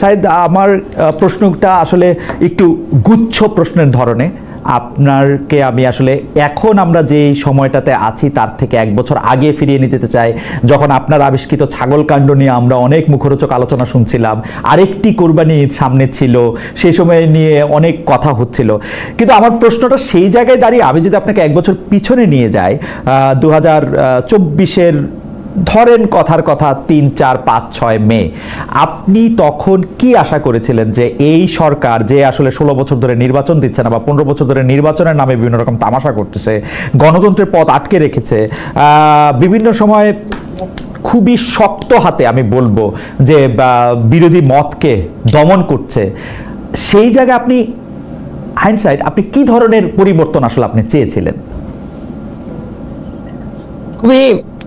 সাইদ, আমার প্রশ্নটা আসলে একটু গুচ্ছ প্রশ্নের ধরনে। আপনারকে আমি আসলে এখন আমরা যে সময়টাতে আছি, তার থেকে এক বছর আগে ফিরিয়ে নিতে চাই। যখন আপনার আবিষ্কৃত ছাগল কাণ্ড নিয়ে আমরা অনেক মুখরোচক আলোচনা শুনছিলাম, আরেকটি কোরবানি ঈদ সামনে ছিল সেই সময় নিয়ে অনেক কথা হচ্ছিল। কিন্তু আমার প্রশ্নটা সেই জায়গায় দাঁড়িয়ে, আমি যদি আপনাকে এক বছর পিছনে নিয়ে যাই দু হাজার চব্বিশের ধরেন কথার কথা তিন, চার, পাঁচ, ছয় মে, আপনি তখন কি আশা করেছিলেন যে এই সরকার যে আসলে ষোলো বছর ধরে নির্বাচন দিচ্ছে না বা পনেরো বছর ধরে নির্বাচনের নামে বিভিন্ন রকম তামাশা করতেছে, গণতন্ত্রের পথ আটকে রেখেছে বিভিন্ন সময় খুবই শক্ত হাতে আমি বলব যে বিরোধী মতকে দমন করছে, সেই জায়গায় আপনি হাইন্ডসাইড আপনি কি ধরনের পরিবর্তন আসলে আপনি চেয়েছিলেন? খুবই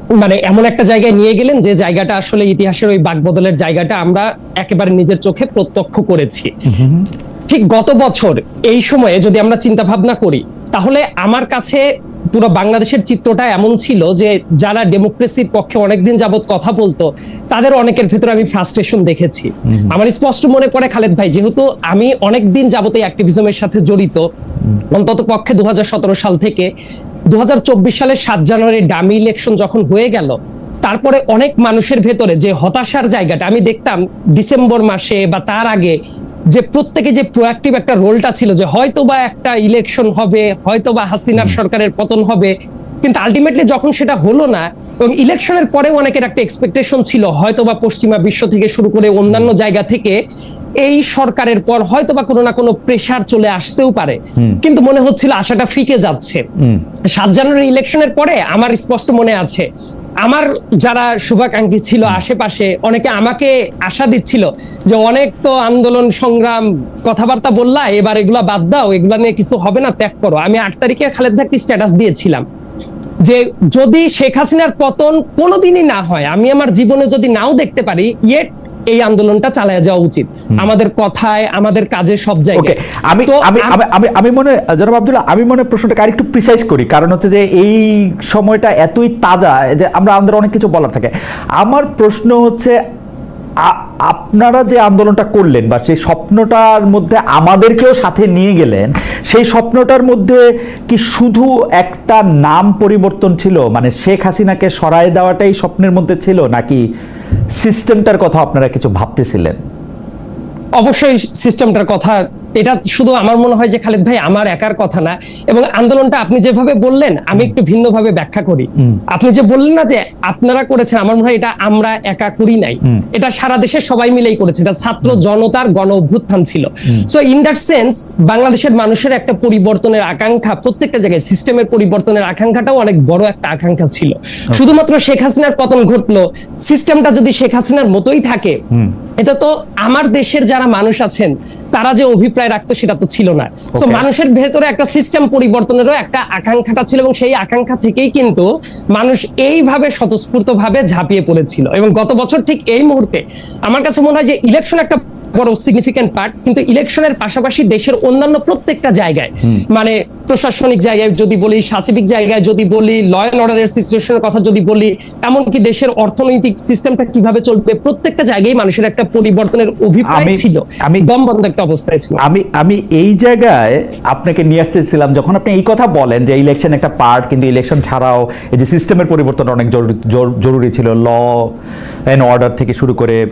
মানে এমন একটা জায়গায় নিয়ে গেলেন যে জায়গাটা আসলে ইতিহাসের ওই বাকবদলের জায়গাটা আমরা একেবারে নিজের চোখে প্রত্যক্ষ করেছি। ঠিক গত বছর এই সময়ে যদি আমরা চিন্তা ভাবনা করি তাহলে আমার কাছে পুরো বাংলাদেশের চিত্রটা এমন ছিল যে যারা ডেমোক্রেসির পক্ষে অনেকদিন যাবত কথা বলতো তাদের অনেকের ভেতরে আমি ফ্রাস্ট্রেশন দেখেছি। আমার স্পষ্ট মনে পড়ে খালেদ ভাই যেহেতু আমি অনেকদিন যাবত এই অ্যাক্টিভিজমের সাথে জড়িত অন্তত পক্ষে দু হাজার সতেরো সাল থেকে দু সালের সাত জানুয়ারি ডামি ইলেকশন যখন হয়ে গেল তারপরে অনেক মানুষের ভেতরে যে হতাশার জায়গাটা আমি দেখতাম ডিসেম্বর মাসে বা তার আগে যে প্রত্যেকে যে প্রোয়াক্টিভ একটা রোলটা ছিল যে হয়তো বা একটা ইলেকশন হবে হয়তো বা হাসিনার সরকারের পতন হবে কিন্তু আলটিমেটলি যখন সেটা হলো না এবং ইলেকশনের পরেও অনেকের একটা এক্সপেকটেশন ছিল হয়তো বা পশ্চিমা বিশ্ব থেকে শুরু করে অন্যান্য জায়গা থেকে এই সরকারের পর হয়তো বা কোনো না কোনো প্রেশার চলে আসতেও পারে। কিন্তু মনে হচ্ছিল আশাটা ফিকে যাচ্ছে। সাত জানুয়ারি ইলেকশনের পরে আমার স্পষ্ট মনে আছে আমার যারা শুভাকাঙ্ক্ষী ছিল আশেপাশে অনেকে আমাকে আশা দিচ্ছিল যে অনেক তো আন্দোলন সংগ্রাম কথাবার্তা বললা এবার এগুলা বাদ দাও এগুলা নিয়ে কিছু হবে না ত্যাগ করো। আমি আট তারিখে খালেদ ভাই স্ট্যাটাস দিয়েছিলাম যে যদি শেখ হাসিনার পতন কোনোদিনই না হয় আমি আমার জীবনে যদি নাও দেখতে পারি ইয়েট এই আন্দোলনটা চালায় যাওয়া উচিত। আমাদের কথায় আমাদের কাজে সব জায়গায়। আমি আমি আমি- আমি মনে জনাব আব্দুল্লাহ আমি মনে প্রশ্নটাকে আরেকটু প্রিসাইজ করি। কারণ হচ্ছে যে এই সময়টা এতই তাজা যে আমরা আমাদের অনেক কিছু বলার থাকে। আমার প্রশ্ন হচ্ছে আপনারা যে আন্দোলনটা করলেন বা সেই স্বপ্নটার মধ্যে আমাদেরকেও সাথে নিয়ে গেলেন সেই স্বপ্নটার মধ্যে কি শুধু একটা নাম পরিবর্তন ছিল? মানে শেখ হাসিনাকে সরায় দেওয়াটাই স্বপ্নের মধ্যে ছিল নাকি সিস্টেমটার কথা আপনারা কিছু ভাবতেছিলেন? অবশ্যই সিস্টেমটার কথা এটা শুধু আমার মনে হয় যে খালেদ ভাই আমার একার কথা না। এবং আন্দোলনটা আপনি যেভাবে বললেন আমি একটু ভিন্নভাবে ব্যাখ্যা করি। আপনি যে বললেন না যে আপনারা করেছেন আমার মনে হয় এটা আমরা একা করি নাই। এটা সারা দেশের সবাই মিলেই করেছে। এটা ছাত্র জনতার গণ অভ্যুত্থান ছিল সো ইন দ্যাট সেন্স বাংলাদেশের মানুষের একটা পরিবর্তনের আকাঙ্ক্ষা প্রত্যেকটা জায়গায় সিস্টেমের পরিবর্তনের আকাঙ্ক্ষাটাও অনেক বড় একটা আকাঙ্ক্ষা ছিল। শুধুমাত্র শেখ হাসিনার পতন ঘটলো সিস্টেমটা যদি শেখ হাসিনার মতোই থাকে এটা তো আমার দেশের যারা মানুষ আছেন তারা যে অভিপ্রায় রাখতো সেটা তো ছিল না। তো মানুষের ভেতরে একটা সিস্টেম পরিবর্তনেরও একটা আকাঙ্ক্ষাটা ছিল এবং সেই আকাঙ্ক্ষা থেকেই কিন্তু মানুষ এইভাবে স্বতঃস্ফূর্ত ভাবে ঝাঁপিয়ে পড়েছিল। এবং গত বছর ঠিক এই মুহূর্তে আমার কাছে মনে হয় যে ইলেকশন একটা বড় সিগনিফিকেন্ট পার্ট কিন্তু ইলেকশনের পাশাপাশি দেশের অন্যান্য প্রত্যেকটা জায়গায়। মানে প্রশাসনিক জায়গায় যদি বলি সাচিবিক জায়গায় যদি বলি ল অ্যান্ড অর্ডারের সিচুয়েশনের কথা যদি বলি এমনকি দেশের অর্থনৈতিক সিস্টেমটা কীভাবে চলবে প্রত্যেকটা জায়গায় মানুষের একটা পরিবর্তনের অভিপ্রায় ছিল। আমি- দম বন্ধ একটা অবস্থায় ছিল। আমি আমি এই জায়গায় আপনাকে নিয়ে আসতেছিলাম যখন আপনি এই কথা বলেন যে ইলেকশন একটা পার্ট কিন্তু ইলেকশন ছাড়াও এই যে সিস্টেমের পরিবর্তন অনেক জরুরি জরুরি ছিল। ল অ্যান্ড অর্ডার থেকে শুরু করে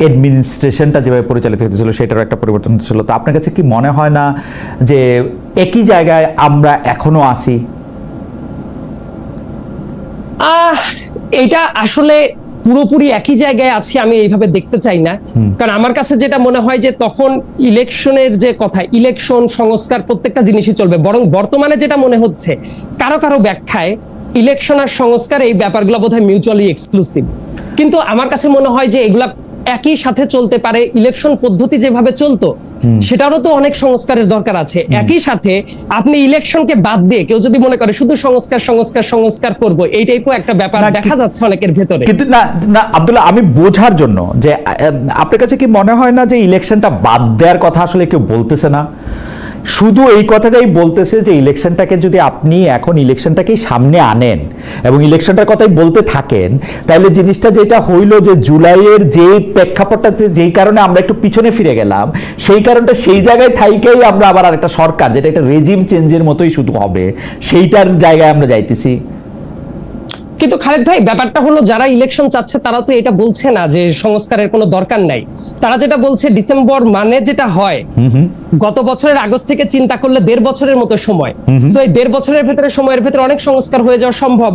অ্যাডমিনিস্ট্রেশনটা যেভাবে পরিচালিত হতেছিল সেটারও একটা পরিবর্তন ছিল তো আপনার কাছে কি মনে হয় না যে একই জায়গায় আমরা এখনও আসি আহ এটা আসলে পুরোপুরি একই জায়গায় আছি আমি এইভাবে দেখতে চাই না। কারণ আমার কাছে যেটা মনে হয় যে তখন ইলেকশনের যে কথা ইলেকশন সংস্কার প্রত্যেকটা জিনিসই চলবে। বরং বর্তমানে যেটা মনে হচ্ছে কারও কারও ব্যাখ্যায় ইলেকশন আর সংস্কার এই ব্যাপারগুলো বোধহয় মিউচুয়ালি এক্সক্লুসিভ কিন্তু আমার কাছে মনে হয় যে এগুলা একই সাথে চলতে পারে ইলেকশন পদ্ধতি যেভাবে চলতো সেটারও তো অনেক সংস্কারের দরকার আছে। একই সাথে আপনি ইলেকশনকে বাদ দিয়ে কেউ যদি মনে করে শুধু সংস্কার সংস্কার সংস্কার করব এই টাইপও একটা ব্যাপার দেখা যাচ্ছে অনেকের ভেতরে। কিন্তু না না আব্দুল্লাহ আমি বোঝার জন্য যে আপনার কাছে কি মনে হয় না যে ইলেকশনটা বাদ দেওয়ার কথা আসলে কেউ বলতেছে না? শুধু এই কথাটাই বলতেছে যে ইলেকশনটাকে যদি আপনি এখন ইলেকশনটাকেই সামনে আনেন এবং ইলেকশনটার কথাই বলতে থাকেন তাহলে জিনিসটা যেটা হইল যে জুলাইয়ের যে প্রেক্ষাপটটাতে যেই কারণে আমরা একটু পিছনে ফিরে গেলাম সেই কারণটা সেই জায়গায় থাইকেই আমরা আবার আরেকটা সরকার যেটা একটা রেজিম চেঞ্জের মতোই শুধু হবে সেইটার জায়গায় আমরা যাইতেছি। কিন্তু খালেদ ভাই ব্যাপারটা হলো যারা ইলেকশন চাচ্ছে তারা তো এটা বলছে না যে সংস্কারের কোনো দরকার নাই। তারা যেটা বলছে ডিসেম্বর মানে যেটা হয় গত বছরের আগস্ট থেকে চিন্তা করলে দেড় বছরের মতো সময়। তো এই দেড় বছরের ভেতরে সময়ের ভেতরে অনেক সংস্কার হয়ে যাওয়া সম্ভব।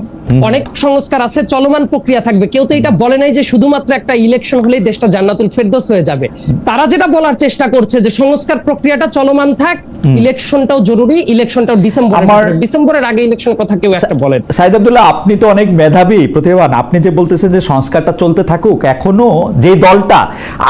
অনেক সংস্কার আছে চলমান প্রক্রিয়া থাকবে। কেউ তো এটা বলে নাই যে শুধুমাত্র একটা ইলেকশন হলেই দেশটা জান্নাতুল ফেরদৌস হয়ে যাবে। তারা যেটা বলার চেষ্টা করছে যে সংস্কার প্রক্রিয়াটা চলমান থাক ইলেকশনটাও জরুরি ইলেকশনটাও ডিসেম্বর ডিসেম্বরের আগে ইলেকশন কথা কেউ একটা বলেন। সাইদ আব্দুল্লাহ আপনি তো অনেক মেধাবী প্রতিভাবান। আপনি যে বলতেছেন যে সংস্কারটা চলতে থাকুক এখনও যে দলটা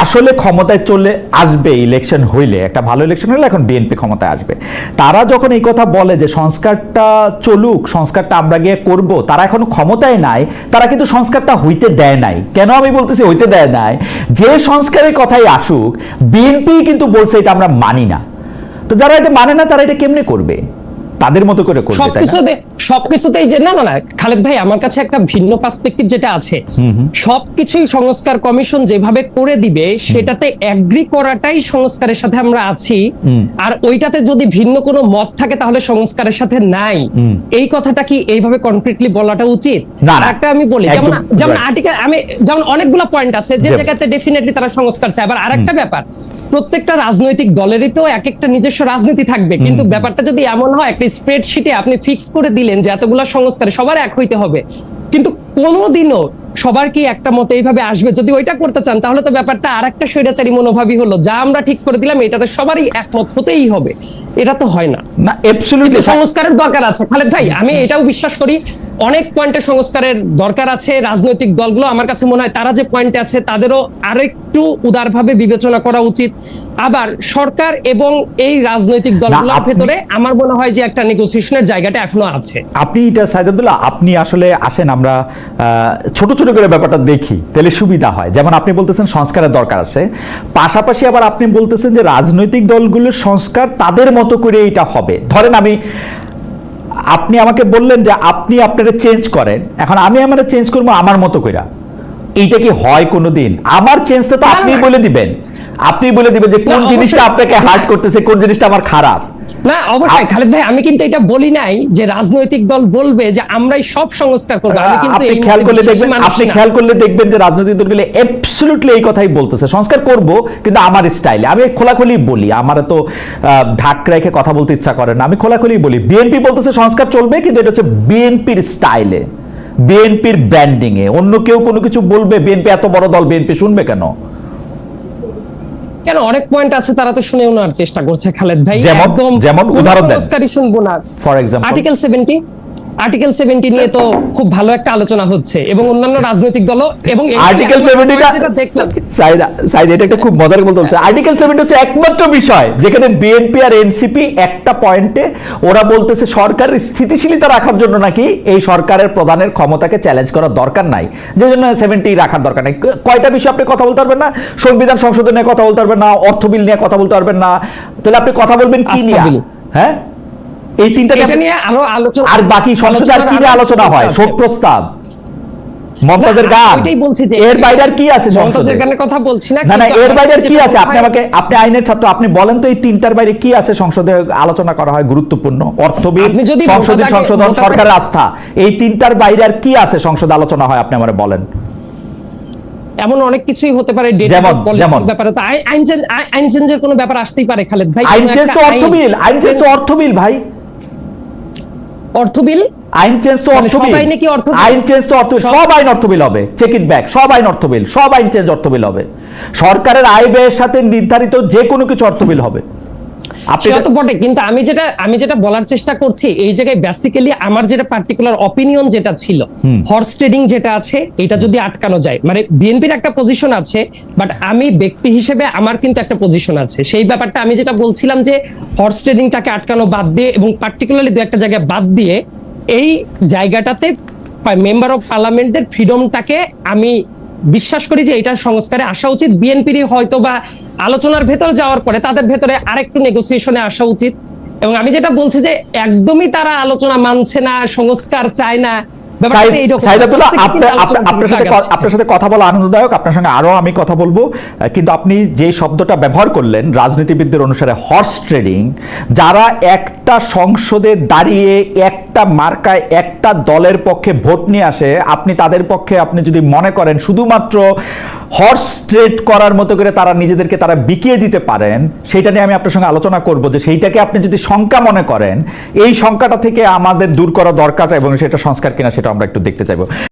আসলে ক্ষমতায় চলে আসবে ইলেকশন হইলে একটা ভালো ইলেকশন হলে এখন বিএনপি ক্ষমতায় আসবে। তারা যখন এই কথা বলে যে সংস্কারটা চলুক, সংস্কারটা আমরা গিয়ে করব, তারা এখন ক্ষমতায় নাই, তারা কিন্তু সংস্কারটা হইতে দেয় নাই। কেন আমি বলতেছি হইতে দেয় নাই? যে সংস্কারের কথাই আসুক বিএনপি কিন্তু বলছে এটা আমরা মানি না। তো যারা এটা মানে না, তারা এটা কেমনে করবে? তাদের মতো করে করবে সবকিছুতে সবকিছুতেই যে না না না খালেদ ভাই আমার কাছে একটা ভিন্ন পার্সপেক্টিভ যেটা আছে। সবকিছুই সংস্কার কমিশন যেভাবে করে দিবে সেটাতে অ্যাগ্রি করাটাই সংস্কারের সাথে আমরা আছি। আর ওইটাতে যদি ভিন্ন কোনো মত থাকে তাহলে সংস্কারের সাথে নাই। এই কথাটা কি এইভাবে কনক্রিটলি বলাটা উচিত। একটা আমি বলি যেমন যেমন আর্টিকেল আমি যেমন অনেকগুলো পয়েন্ট আছে যে জায়গাতে ডেফিনেটলি তারা সংস্কার চায়। আবার আরেকটা ব্যাপার প্রত্যেকটা রাজনৈতিক দলেরই তো এক একটা নিজস্ব রাজনীতি থাকবে। কিন্তু ব্যাপারটা যদি এমন হয় একটা স্প্রেডশিটে আপনি ফিক্স করে দিলেন যে এতগুলা সংস্কারে সবার এক হইতে হবে। কিন্তু কোনোদিনও সবার কি একটা মতে এইভাবে আসবে? যদি ওইটা করতে চান তাহলে তো ব্যাপারটা আর একটা স্বৈরাচারী মনোভাবই হলো। যা আমরা ঠিক করে দিলাম এটাতে সবারই একমত হতেই হবে। এটা তো হয় না। না অ্যাবসলিউটলি সংস্কারের দরকার আছে। খালেদ ভাই আমি এটাও বিশ্বাস করি অনেক পয়েন্টে সংস্কারের দরকার আছে রাজনৈতিক দলগুলো। আমার কাছে মনে হয় তারা যে পয়েন্টে আছে তাদেরও আরেকটু উদারভাবে বিবেচনা করা উচিত। আবার সরকার এবং এই রাজনৈতিক দলগুলোর ভেতরে আমার মনে হয় যে একটা নেগোসিয়েশনের জায়গাটা এখনও আছে। আপনি এটা সাইদুল্লাহ আপনি আসলে আসেন আমরা ছোট ছোট করে ব্যাপারটা দেখি তাহলে সুবিধা হয়। যেমন আপনি বলতেছেন সংস্কারের দরকার আছে পাশাপাশি আবার আপনি বলতেছেন যে রাজনৈতিক দলগুলোর সংস্কার তাদের মতো করে এটা হবে। ধরেন আমি আপনি আমাকে বললেন যে আপনি আপনারা চেঞ্জ করেন এখন আমি আমার চেঞ্জ করব আমার মতো করে এইটা কি হয় কোনোদিন? আমার চেঞ্জটা তো আপনি বলে দিবেন। আপনি বলে দিবেন যে কোন জিনিসটা আপনাকে হার্ট করতেছে কোন জিনিসটা আমার খারাপ? না অবশ্যই। খালেদ ভাই আমি কিন্তু এটা বলি নাই যে রাজনৈতিক দল বলবে যে আমরাই সব সংস্কার করব। আমি কিন্তু আপনি খেয়াল করলে দেখবেন আপনি খেয়াল করলে দেখবেন যে রাজনৈতিক দলগুলো অ্যাবসলিউটলি এই কথাই বলতেছে। সংস্কার করব কিন্তু আমার স্টাইলে আমি খোলাখুলি বলি আমার তো ঢাক রেখে কথা বলতে ইচ্ছা করে না। আমি খোলাখুলি বলি। বিএনপি বলতেছে সংস্কার চলবে কিন্তু এটা হচ্ছে বিএনপির স্টাইলে বিএনপির ব্র্যান্ডিং এ। অন্য কেউ কোনো কিছু বলবে বিএনপি এত বড় দল বিএনপি শুনবে কেন? কেন অনেক পয়েন্ট আছে তারা তো শুনেও নেওয়ার চেষ্টা করছে খালেদ ভাই যেমন? একদম যেমন? উদাহরণ দেন। শুনব না for example article seventy article seventy নিয়ে তো খুব ভালো একটা আলোচনা হচ্ছে এবং অন্যান্য রাজনৈতিক এবং আর্টিকেল এখন সেভেন্টিটা যেটা দেখলাম সাইদা সাইদ এটা একটা খুব মজার বলতে হচ্ছে। আর্টিকেল সেভেন্টি হচ্ছে একমাত্র বিষয় যেখানে বিএনপি আর এনসিপি একটা পয়েন্টে ওরা বলতেছে সরকারের স্থিতিশীলতা রাখার জন্য নাকি এই সরকারের প্রধানের ক্ষমতাকে চ্যালেঞ্জ করার দরকার নাই। যে জন্য সেভেন্টি রাখার দরকার নাই। কয়টা বিষয় আপনি কথা বলতে পারবেন না? সংবিধান সংশোধন নিয়ে কথা বলতে পারবেন না অর্থ বিল নিয়ে কথা বলতে পারবেন না। তাহলে আপনি কথা বলবেন কি নিয়ে? হ্যাঁ? এই তিনটা এটা নিয়ে আরও আলোচনা আর বাকি সংসদে আর কি আলোচনা হয়? শোক প্রস্তাব। মমতাজের গান। ওইটাই বলছি যে এর বাইরে আর কি আছে? মমতাজের? গানের কথা বলছি না না না এর বাইরে আর কি আছে? আপনি আমাকে আপনি আইনের ছাত্র আপনি বলেন তো এই তিনটার বাইরে কি আছে সংসদে আলোচনা করা হয় গুরুত্বপূর্ণ? অর্থ বিল আপনি যদি সংসদে সংশোধন মোটা সরকারের আস্থা। এই তিনটার বাইরে আর কি আছে সংসদে আলোচনা হয়? আপনি আমারে বলেন। এমন অনেক কিছুই হতে পারে ডেটা? পলিসির ব্যাপারে তো আইন চেঞ্জ আইন চেঞ্জের কোনো ব্যাপার আসতেই পারে খালেদ ভাই। আইন চেঞ্জ তো অর্থ আইন- চেঞ্জ তো অর্থ বিল ভাই। অর্থ বিল? আইন চেঞ্জ তো অর্থবিল সবাই নাকি কি অর্থ আইন চেঞ্জ তো অর্থ সব- আইন অর্থ বিল হবে। চেক ইট ব্যাক সব আইন অর্থবিল সব আইন চেঞ্জ অর্থ বিল হবে। সরকারের আয় ব্যয়ের সাথে নির্ধারিত যে কোনো কিছু অর্থবিল হবে। সেটা তো বটে কিন্তু আমি যেটা আমি যেটা বলার চেষ্টা করছি এই জায়গায় বেসিক্যালি আমার যেটা পার্টিকুলার অপিনিয়ন যেটা ছিল হর্স ট্রেডিং যেটা আছে এটা যদি আটকানো যায় মানে বিএনপির একটা পজিশন আছে বাট আমি ব্যক্তি হিসেবে আমার কিন্তু একটা পজিশন আছে। সেই ব্যাপারটা আমি যেটা বলছিলাম যে হর্স ট্রেডিংটাকে আটকানো বাদ দিয়ে এবং পার্টিকুলারলি দু একটা জায়গায় বাদ দিয়ে এই জায়গাটাতে মেম্বার অফ পার্লামেন্টের ফ্রিডমটাকে আমি বিশ্বাস করি যে এটা সংস্কারে আসা উচিত। বিএনপির হয়তো বা আলোচনার ভেতরে যাওয়ার পরে তাদের ভেতরে আরেকটু নেগোসিয়েশনে আসা উচিত। এবং আমি যেটা বলছি যে একদমই তারা আলোচনা মানছে না সংস্কার চায় না আপনার সাথে কথা বলা আনন্দদায়ক আপনার সঙ্গে আরও আমি কথা বলব। কিন্তু আপনি যে শব্দটা ব্যবহার করলেন রাজনীতিবিদদের অনুসারে হর্স ট্রেডিং যারা একটা সংসদে দাঁড়িয়ে একটা মার্কায় একটা দলের পক্ষে ভোট নিয়ে আসে আপনি তাদের পক্ষে আপনি যদি মনে করেন শুধুমাত্র হর্স ট্রেড করার মতো করে তারা নিজেদেরকে তারা বিকিয়ে দিতে পারেন সেইটা নিয়ে আমি আপনার সঙ্গে আলোচনা করব যে সেইটাকে আপনি যদি শঙ্কা মনে করেন, এই শঙ্কাটা থেকে আমাদের দূর করা দরকার এবং সেটা সংস্কার কিনা সেটা আমরা একটু দেখতে চাইব।